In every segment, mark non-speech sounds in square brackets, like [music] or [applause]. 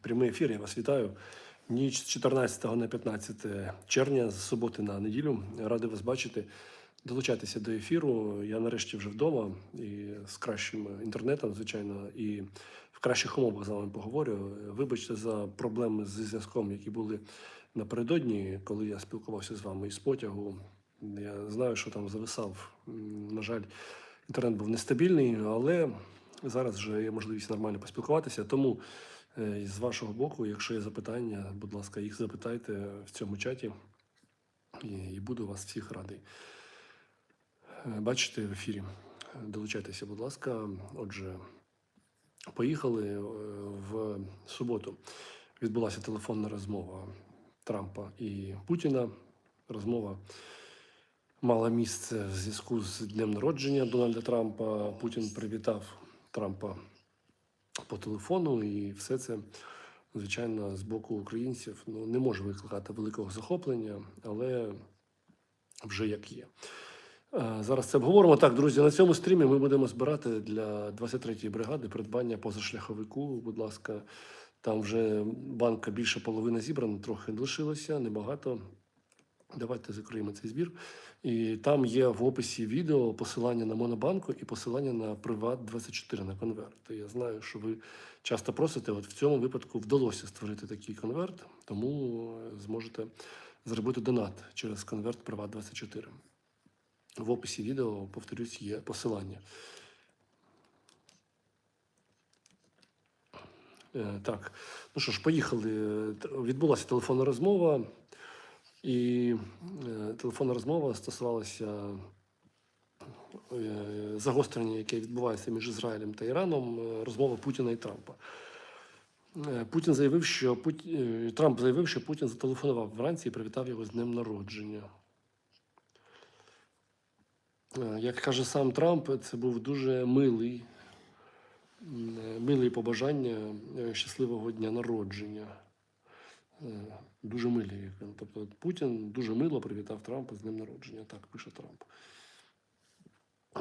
Прямий ефір, я вас вітаю. Ніч з 14 на 15 червня, з суботи на неділю. Радий вас бачити. Долучайтеся до ефіру. Я нарешті вже вдома і з кращим інтернетом, звичайно, і в кращих умовах з вами поговорю. Вибачте за проблеми зі зв'язком, які були напередодні, коли я спілкувався з вами із потягу. Я знаю, що там зависав. На жаль, інтернет був нестабільний, але зараз вже є можливість нормально поспілкуватися. Тому е, з вашого боку, якщо є запитання, будь ласка, їх запитайте в цьому чаті, і, буду вас всіх радий. Е, Бачите в ефірі. Долучайтеся, будь ласка. Отже, поїхали Е, в суботу. Відбулася телефонна розмова Трампа і Путіна. Розмова мала місце в зв'язку з днем народження Дональда Трампа. Путін привітав Трампа по телефону, і все це, звичайно, з боку українців ну, не може викликати великого захоплення, але вже як є. Е, Зараз це обговоримо. Так, друзі, на цьому стрімі ми будемо збирати для 23-ї бригади придбання позашляховику. Будь ласка, там вже банка більше половини зібрана, трохи лишилося, небагато. Давайте закриємо цей збір. І там є в описі відео посилання на Монобанку і посилання на Приват 24 на конверт. Я знаю, що ви часто просите. От в цьому випадку вдалося створити такий конверт, тому зможете зробити донат через конверт Приват 24 В описі відео, повторюсь, є посилання. Е, Так, ну що ж, поїхали. Відбулася телефонна розмова. І е, телефонна розмова стосувалася е, загострення, яке відбувається між Ізраїлем та Іраном, е, розмова Путіна і Трампа. Путін заявив, що Пут... е, Трамп заявив, що Путін зателефонував вранці і привітав його з днем народження. Як каже сам Трамп, це був дуже милий, милий побажання щасливого дня народження. Е, Дуже милі. Тобто Путін дуже мило привітав Трампа з днем народження. Так пише Трамп. Е,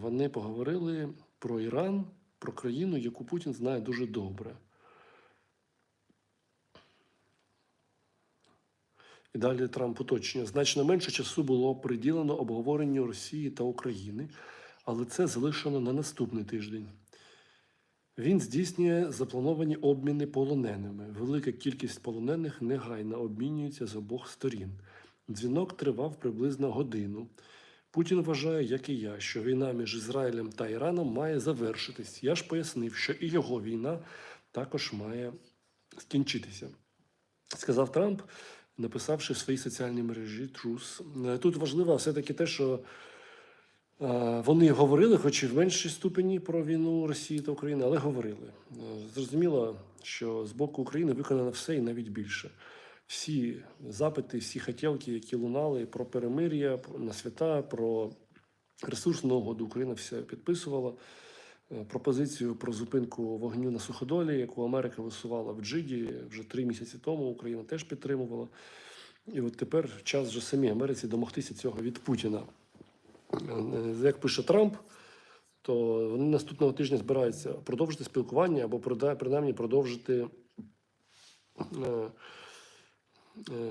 Вони поговорили про Іран, про країну, яку Путін знає дуже добре. І далі Трамп уточнює. Значно менше часу було приділено обговоренню Росії та України, але це залишено на наступний тиждень. Він здійснює заплановані обміни полоненими. Велика кількість полонених негайно обмінюється з обох сторін. Дзвінок тривав приблизно годину. Путін вважає, як і я, що війна між Ізраїлем та Іраном має завершитись. Я ж пояснив, що і його війна також має скінчитися, сказав Трамп, написавши в своїй соціальній мережі Трус. Тут важливо все-таки те, що Вони говорили, хоч і в меншій ступені про війну Росії та України, але говорили. Е, Зрозуміло, що з боку України виконано все і навіть більше. Всі запити, всі хотілки, які лунали про перемир'я на свята, про ресурсну угоду Україна все підписувала. Е, Пропозицію про зупинку вогню на суходолі, яку Америка висувала в Джиді вже три місяці тому, Україна теж підтримувала. І от тепер час вже самій Америці домогтися цього від Путіна. Е, Як пише Трамп, то вони наступного тижня збираються продовжити спілкування або принаймні продовжити е, е,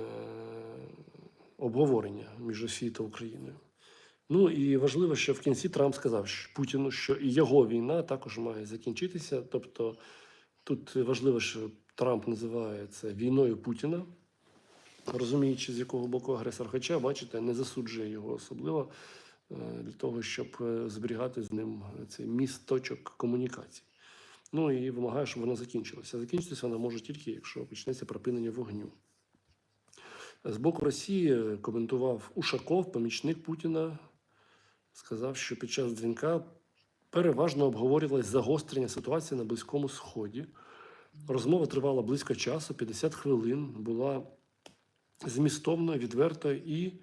обговорення між Росією та Україною. Ну і важливо, що в кінці Трамп сказав Путіну, що і його війна також має закінчитися. Тобто тут важливо, що Трамп називає це війною Путіна, розуміючи, з якого боку агресор, хоча, бачите, не засуджує його особливо для того, щоб е, зберігати з ним цей міст точок комунікацій. Ну і вимагає, щоб вона закінчилася. Закінчитися вона може тільки, якщо почнеться припинення вогню. З боку Росії коментував Ушаков, помічник Путіна, сказав, що під час дзвінка переважно обговорювалось загострення ситуації на Близькому Сході. Розмова тривала близько часу, 50 хвилин, була змістовною, відвертою і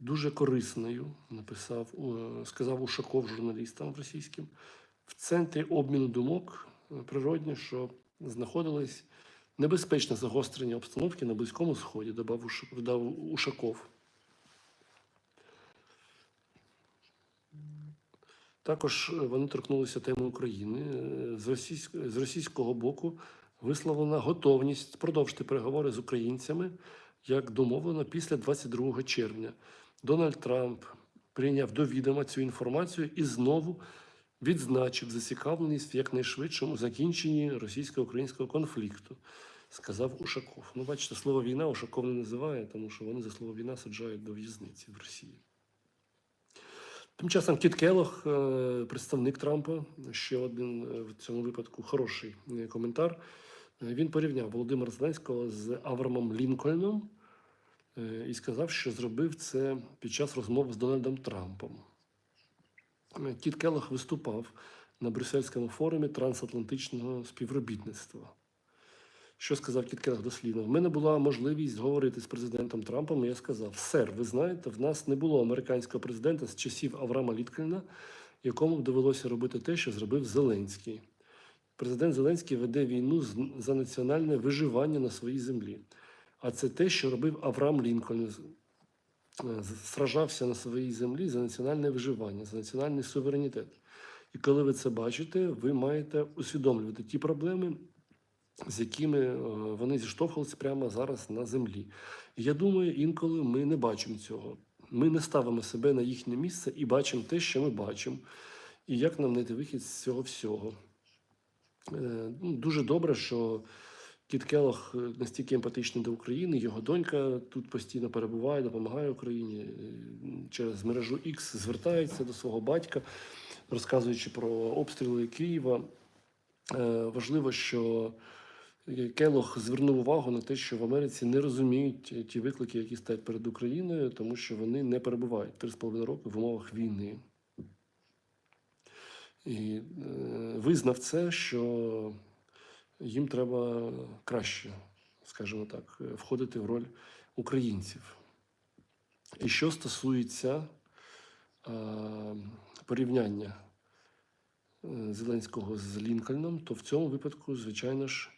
дуже корисною, написав, е, сказав Ушаков журналістам російським. В центрі обміну думок е, природньо, що знаходилось небезпечне загострення обстановки на Близькому Сході, додав Уш- додав Ушаков. Також е, вони торкнулися теми України. З, російськ... з російського боку висловлена готовність продовжити переговори з українцями, як домовлено після 22 червня. Дональд Трамп прийняв до відома цю інформацію і знову відзначив зацікавленість в якнайшвидшому закінченні російсько-українського конфлікту, сказав Ушаков. Ну, бачите, слово війна Ушаков не називає, тому що вони за слово війна саджають до в'язниці в Росії. Тим часом Кіт Келох, е, представник Трампа, ще один е, в цьому випадку хороший е, коментар. Він порівняв Володимира Зеленського з Аврамом Лінкольном і сказав, що зробив це під час розмови з Дональдом Трампом. Е, Кіт Келох виступав на Брюссельському форумі трансатлантичного співробітництва. Що сказав Кіт Келох дослівно? В мене була можливість говорити з президентом Трампом, і я сказав: Сер, ви знаєте, в нас не було американського президента з часів Авраама Літкольна, якому б довелося робити те, що зробив Зеленський. Президент Зеленський веде війну за національне виживання на своїй землі. А це те, що робив Авраам Лінкольн. Е, Сражався на своїй землі за національне виживання, за національний суверенітет. І коли ви це бачите, ви маєте усвідомлювати ті проблеми, з якими е, вони зіштовхувалися прямо зараз на землі. І я думаю, інколи ми не бачимо цього. Ми не ставимо себе на їхнє місце і бачимо те, що ми бачимо, і як нам знайти вихід з цього всього. Е, ну, Дуже добре, що Кіт Келох е, настільки емпатичний до України, його донька тут постійно перебуває, допомагає Україні е, через мережу X звертається до свого батька, розказуючи про обстріли Києва. Е, Важливо, що Келох звернув увагу на те, що в Америці не розуміють ті виклики, які стоять перед Україною, тому що вони не перебувають 3,5 роки в умовах війни. І визнав це, що їм треба краще, скажімо так, е, входити в роль українців. І що стосується е, порівняння е, Зеленського з Лінкольном, то в цьому випадку, звичайно ж,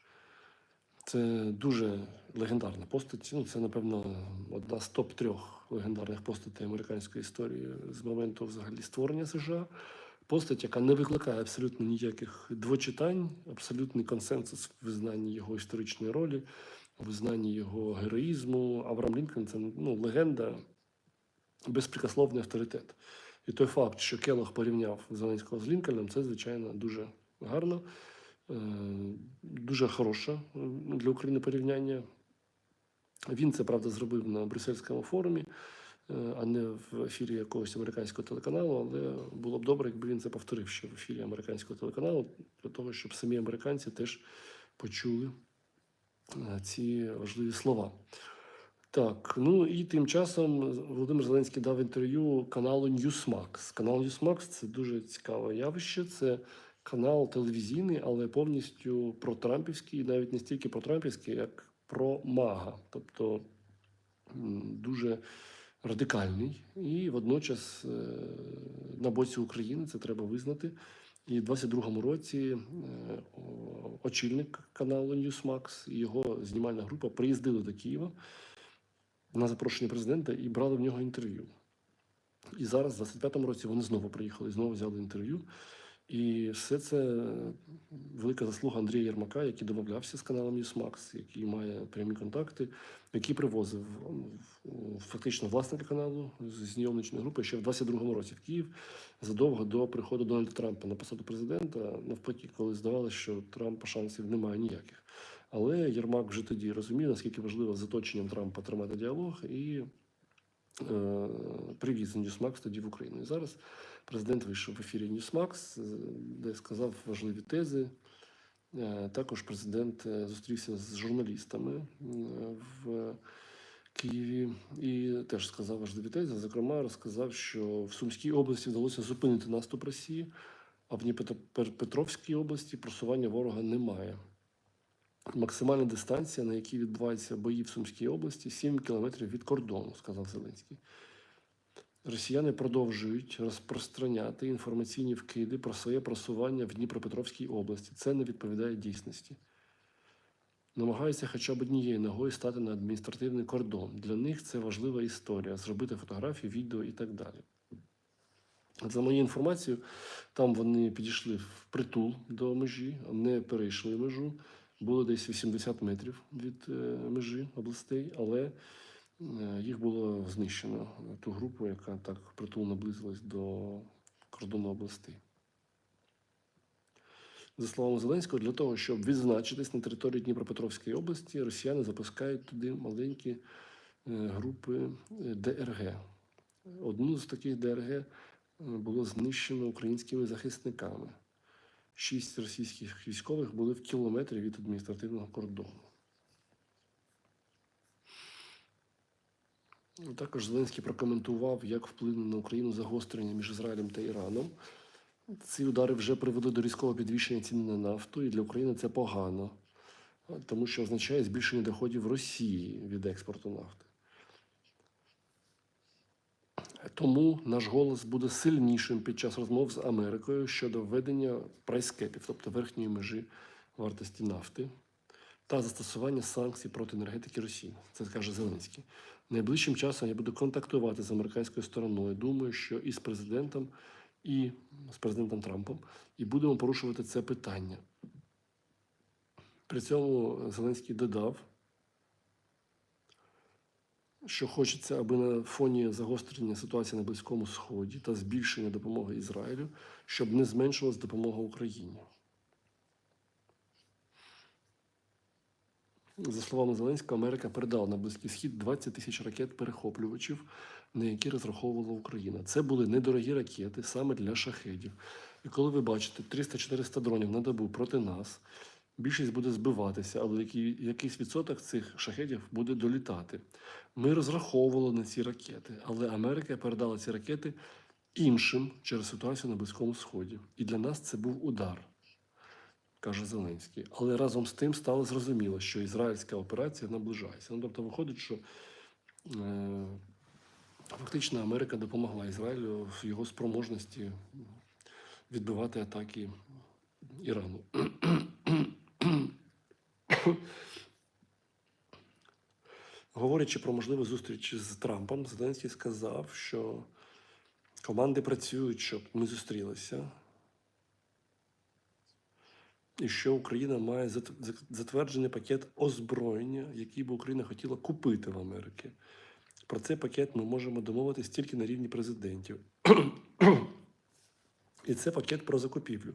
це дуже легендарна постать. Ну, це, напевно, одна з топ-трьох легендарних постатей американської історії з моменту взагалі створення США. Постать, яка не викликає абсолютно ніяких двочитань, абсолютний консенсус в визнанні його історичної ролі, в визнанні його героїзму. Авраам Лінкольн це ну, легенда, безпрекословний авторитет. І той факт, що Келох порівняв Зеленського з Лінкольном, це, звичайно, дуже гарно, е, дуже хороше для України порівняння. Він це правда зробив на Брюссельському форумі, а не в ефірі якогось американського телеканалу. Але було б добре, якби він це повторив ще в ефірі американського телеканалу, для того, щоб самі американці теж почули е, ці важливі слова. Так, ну і тим часом Володимир Зеленський дав інтерв'ю каналу Newsmax. Канал Newsmax – це дуже цікаве явище. Це канал телевізійний, але повністю протрампівський, і навіть не стільки протрампівський, як про Мага. Тобто дуже радикальний і водночас е, на боці України це треба визнати. І в 22-му році е, очільник каналу Newsmax і його знімальна група приїздили до Києва на запрошення президента і брали в нього інтерв'ю. І зараз, в 25-му році, вони знову приїхали, знову взяли інтерв'ю. І все це велика заслуга Андрія Єрмака, який домовлявся з каналом Newsmax, який має прямі контакти, який привозив фактично власника каналу з знайомничної групи ще в 22-му році в Київ задовго до приходу Дональда Трампа на посаду президента. Навпаки, коли здавалося, що Трампа шансів немає ніяких. Але Єрмак вже тоді розумів, наскільки важливо з оточенням Трампа тримати діалог і е, привіз Newsmax тоді в Україну. І зараз президент вийшов в ефірі Newsmax, е, де сказав важливі тези. Е, Також президент е, зустрівся з журналістами е, в Києві і теж сказав важливі тези. Зокрема, розказав, що в Сумській області вдалося зупинити наступ Росії, а в Дніпропетровській області просування ворога немає. Максимальна дистанція, на якій відбуваються бої в Сумській області, 7 кілометрів від кордону, сказав Зеленський. Росіяни продовжують розпространяти інформаційні вкиди про своє просування в Дніпропетровській області. Це не відповідає дійсності. Намагаються хоча б однією ногою стати на адміністративний кордон. Для них це важлива історія зробити фотографії, відео і так далі. За моєю інформацією, там вони підійшли в притул до межі, не перейшли межу. Було десь 80 метрів від е, межі областей, але е, їх було знищено ту групу, яка так притул наблизилась до кордону областей. За словами Зеленського, для того, щоб відзначитись на території Дніпропетровської області, росіяни запускають туди маленькі е, групи е, ДРГ. Одну з таких ДРГ е, було знищено українськими захисниками. Шість російських військових були в кілометрі від адміністративного кордону. Також Зеленський прокоментував, як вплине на Україну загострення між Ізраїлем та Іраном. Ці удари вже привели до різкого підвищення ціни на нафту, і для України це погано, тому що означає збільшення доходів Росії від експорту нафти. Тому наш голос буде сильнішим під час розмов з Америкою щодо введення прайскепів, тобто верхньої межі вартості нафти, та застосування санкцій проти енергетики Росії. Це каже Зеленський. Найближчим часом я буду контактувати з американською стороною. Думаю, що і з президентом, і з президентом Трампом, і будемо порушувати це питання. При цьому Зеленський додав, що хочеться, аби на фоні загострення ситуації на Близькому Сході та збільшення допомоги Ізраїлю, щоб не зменшилась допомога Україні. За словами Зеленського, Америка передала на Близький Схід 20 тисяч ракет-перехоплювачів, на які розраховувала Україна. Це були недорогі ракети саме для шахедів. І коли ви бачите 300-400 дронів на добу проти нас, більшість буде збиватися, але якийсь відсоток цих шахедів буде долітати. Ми розраховували на ці ракети, але Америка передала ці ракети іншим через ситуацію на Близькому Сході. І для нас це був удар каже Зеленський. Але разом з тим стало зрозуміло, що ізраїльська операція наближається. Ну, тобто, виходить, що е, фактично Америка допомогла Ізраїлю в його спроможності відбивати атаки Ірану. Говорячи про можливу зустріч з Трампом, Зеленський сказав, що команди працюють, щоб ми зустрілися і що Україна має зат- зат- затверджений пакет озброєння, який би Україна хотіла купити в Америці. Про цей пакет ми можемо домовитись тільки на рівні президентів. [clears throat] І це пакет про закупівлю.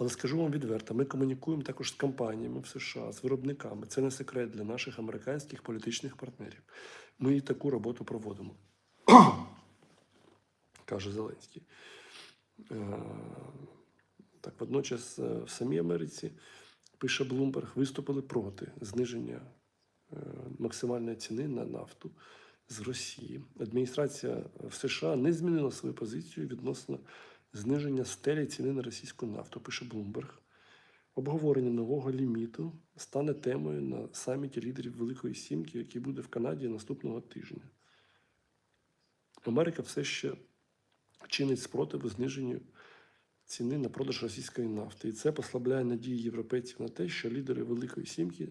Але скажу вам відверто, ми комунікуємо також з компаніями в США, з виробниками. Це не секрет для наших американських політичних партнерів. Ми і таку роботу проводимо, [clears throat] каже Зеленський. Е, так, водночас е, в самій Америці, пише Блумберг, виступили проти зниження е, максимальної ціни на нафту з Росії. Адміністрація в США не змінила свою позицію відносно зниження стелі ціни на російську нафту, пише Блумберг. Обговорення нового ліміту стане темою на саміті лідерів Великої Сімки, який буде в Канаді наступного тижня. Америка все ще чинить спротиву зниженню ціни на продаж російської нафти. І це послабляє надії європейців на те, що лідери Великої Сімки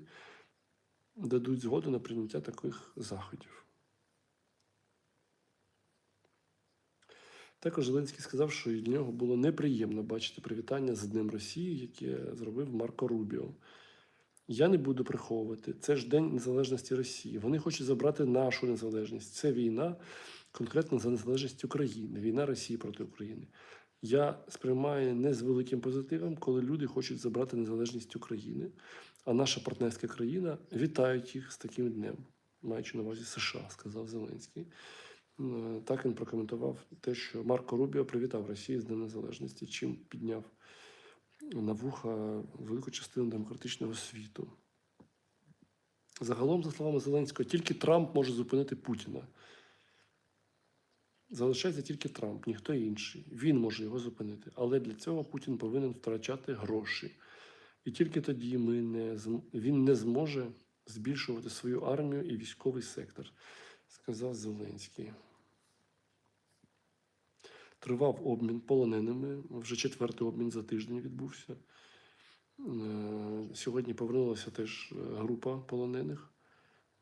дадуть згоду на прийняття таких заходів. Також Зеленський сказав, що для нього було неприємно бачити привітання з Днем Росії, яке зробив Марко Рубіо. Я не буду приховувати. Це ж День Незалежності Росії. Вони хочуть забрати нашу незалежність. Це війна конкретно за незалежність України, війна Росії проти України. Я сприймаю не з великим позитивом, коли люди хочуть забрати незалежність України, а наша партнерська країна вітають їх з таким днем, маючи на увазі США, сказав Зеленський. Е, Так він прокоментував те, що Марко Рубіо привітав Росію з Днем Незалежності, чим підняв на вуха велику частину демократичного світу. Загалом, за словами Зеленського, тільки Трамп може зупинити Путіна. Залишається тільки Трамп, ніхто інший. Він може його зупинити. Але для цього Путін повинен втрачати гроші. І тільки тоді ми не, він не зможе збільшувати свою армію і військовий сектор, сказав Зеленський. Тривав обмін полоненими. Вже четвертий обмін за тиждень відбувся. Е, Сьогодні повернулася теж е, група полонених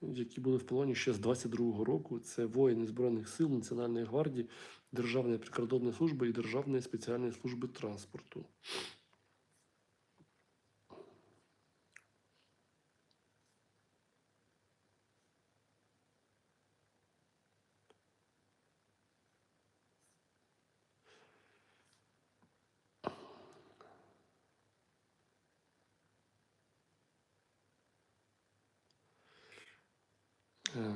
які були в полоні ще з 22-го року. Це воїни Збройних сил, Національної гвардії, Державної прикордонної служби і Державної спеціальної служби транспорту. Е,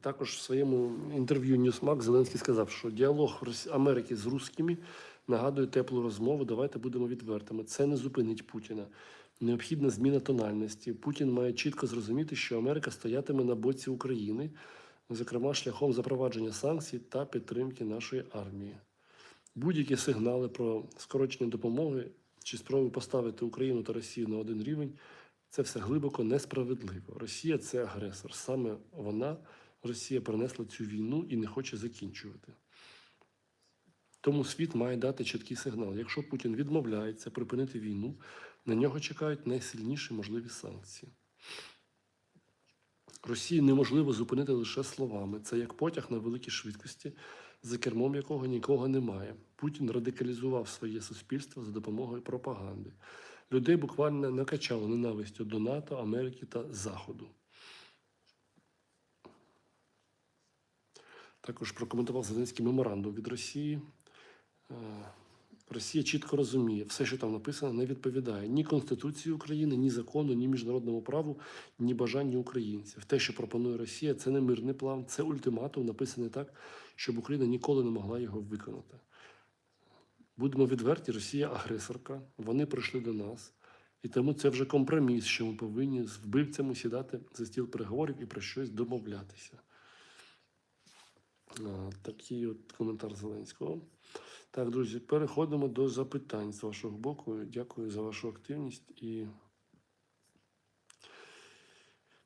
Також в своєму інтерв'ю Ньюсмак Зеленський сказав, що діалог Америки з русскими нагадує теплу розмову. Давайте будемо відвертими. Це не зупинить Путіна. Необхідна зміна тональності. Путін має чітко зрозуміти, що Америка стоятиме на боці України, зокрема шляхом запровадження санкцій та підтримки нашої армії. Будь-які сигнали про скорочення допомоги чи спроби поставити Україну та Росію на один рівень це все глибоко несправедливо. Росія це агресор. Саме вона, Росія, принесла цю війну і не хоче закінчувати. Тому світ має дати чіткий сигнал. Якщо Путін відмовляється припинити війну, на нього чекають найсильніші можливі санкції. Росію неможливо зупинити лише словами. Це як потяг на великій швидкості, за кермом якого нікого немає. Путін радикалізував своє суспільство за допомогою пропаганди. Людей буквально накачало ненавистю до НАТО, Америки та Заходу. Також прокоментував Зеленський меморандум від Росії. Е, Росія чітко розуміє, все, що там написано, не відповідає ні Конституції України, ні закону, ні міжнародному праву, ні бажанню українців. Те, що пропонує Росія, це не мирний план, це ультиматум, написаний так, щоб Україна ніколи не могла його виконати. Будемо відверті, Росія агресорка, вони прийшли до нас. І тому це вже компроміс, що ми повинні з вбивцями сідати за стіл переговорів і про щось домовлятися. Такий от коментар Зеленського. Так, друзі, переходимо до запитань з вашого боку. Дякую за вашу активність і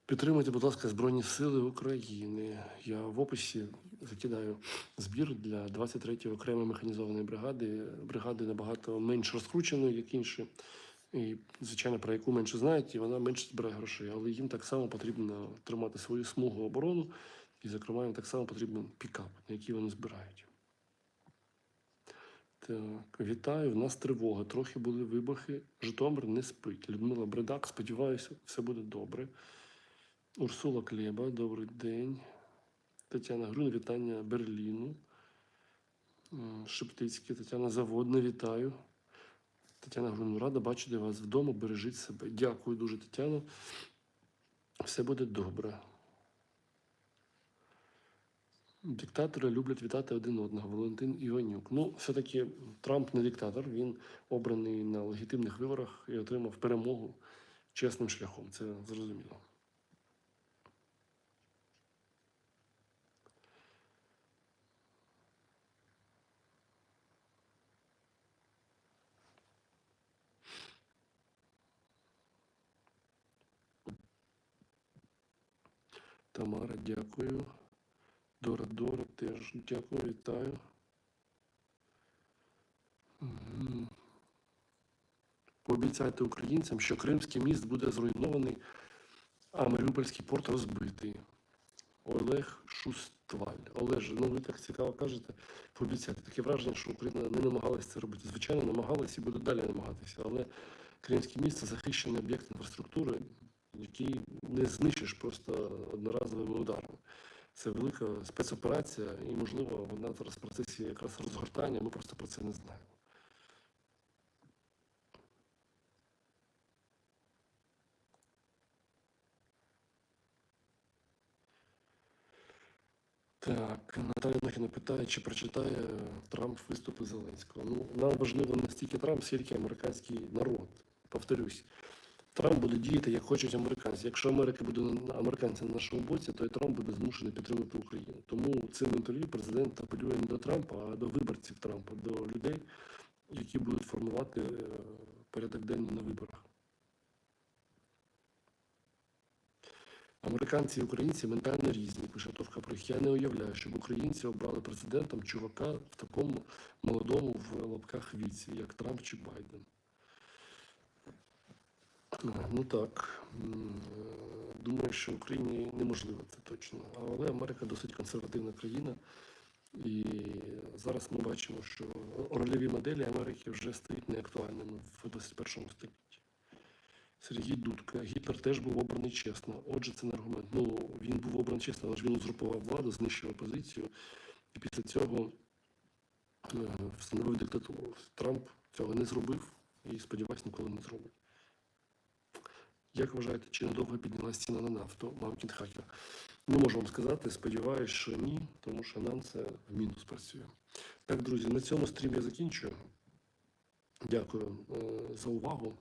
підтримуйте, будь ласка, Збройні Сили України. Я в описі закидаю збір для 23-ї окремої механізованої бригади. Бригади набагато менш розкрученої, як інші. І, звичайно, про яку менше знають, і вона менше збирає грошей. Але їм так само потрібно тримати свою смугу оборону, і, зокрема, їм так само потрібен пікап, на який вони збирають. Так, вітаю. В нас тривога. Трохи були вибухи. Житомир не спить. Людмила Бредак, сподіваюся, все буде добре. Урсула Клєба, добрий день. Тетяна Грун, вітання Берліну. М, Шептицьке, Тетяна Заводна, вітаю. Тетяна Грун, рада бачити вас вдома. Бережіть себе. Дякую дуже, Тетяно. Все буде добре. Диктатори люблять вітати один одного. Валентин Іванюк. Ну, все-таки Трамп не диктатор. Він обраний на легітимних виборах і отримав перемогу чесним шляхом. Це зрозуміло. Тамара, дякую. Дора Дора теж дякую, вітаю. Пообіцяйте українцям, що Кримський міст буде зруйнований, а Маріупольський порт розбитий. Олег Шустваль. Олеже, ну ви так цікаво кажете, пообіцяти. Таке враження, що Україна не намагалася це робити. Звичайно, намагалася і буде далі намагатися. Але Кримський міст це захищений об'єкт інфраструктури, який не знищиш просто одноразовими ударами. Це велика спецоперація, і, можливо, вона зараз в процесі якраз розгортання, ми просто про це не знаємо. Так, Наталя Нахіна питає, чи прочитає Трамп виступи Зеленського. Ну, нам важливо не стільки Трамп, скільки американський народ. Повторюсь, Трамп буде діяти, як хочуть американці. Якщо Америка буде американці на нашому боці, то і Трамп буде змушений підтримати Україну. Тому цим інтерв'ю президент апелює не до Трампа, а до виборців Трампа, до людей, які будуть формувати е, порядок денний на виборах. Американці і українці ментально різні, пише Товка Прих. Я не уявляю, щоб українці обрали президентом чувака в такому молодому в лапках віці, як Трамп чи Байден. Е, Ну так. Думаю, що в Україні неможливо це точно. Але Америка досить консервативна країна. І зараз ми бачимо, що рольові моделі Америки вже стають неактуальними в 21 столітті. Сергій Дудка. Гітлер теж був обраний чесно. Отже, це не аргумент. Ну, він був обраний чесно, але ж він узурпував владу, знищив опозицію. І після цього е, встановив диктатуру. Трамп цього не зробив і, сподіваюся, ніколи не зробить. Як вважаєте, чи надовго піднялась ціна на нафту? Мамкін Хакер. Не можу вам сказати, сподіваюся, що ні, тому що нам це в мінус працює. Так, друзі, на цьому стрім я закінчую. Дякую е, за увагу.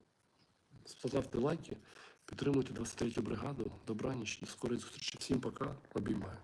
Ставте лайки, підтримуйте 23 бригаду. Добраніч, до скорої зустрічі. Всім пока, обіймаю.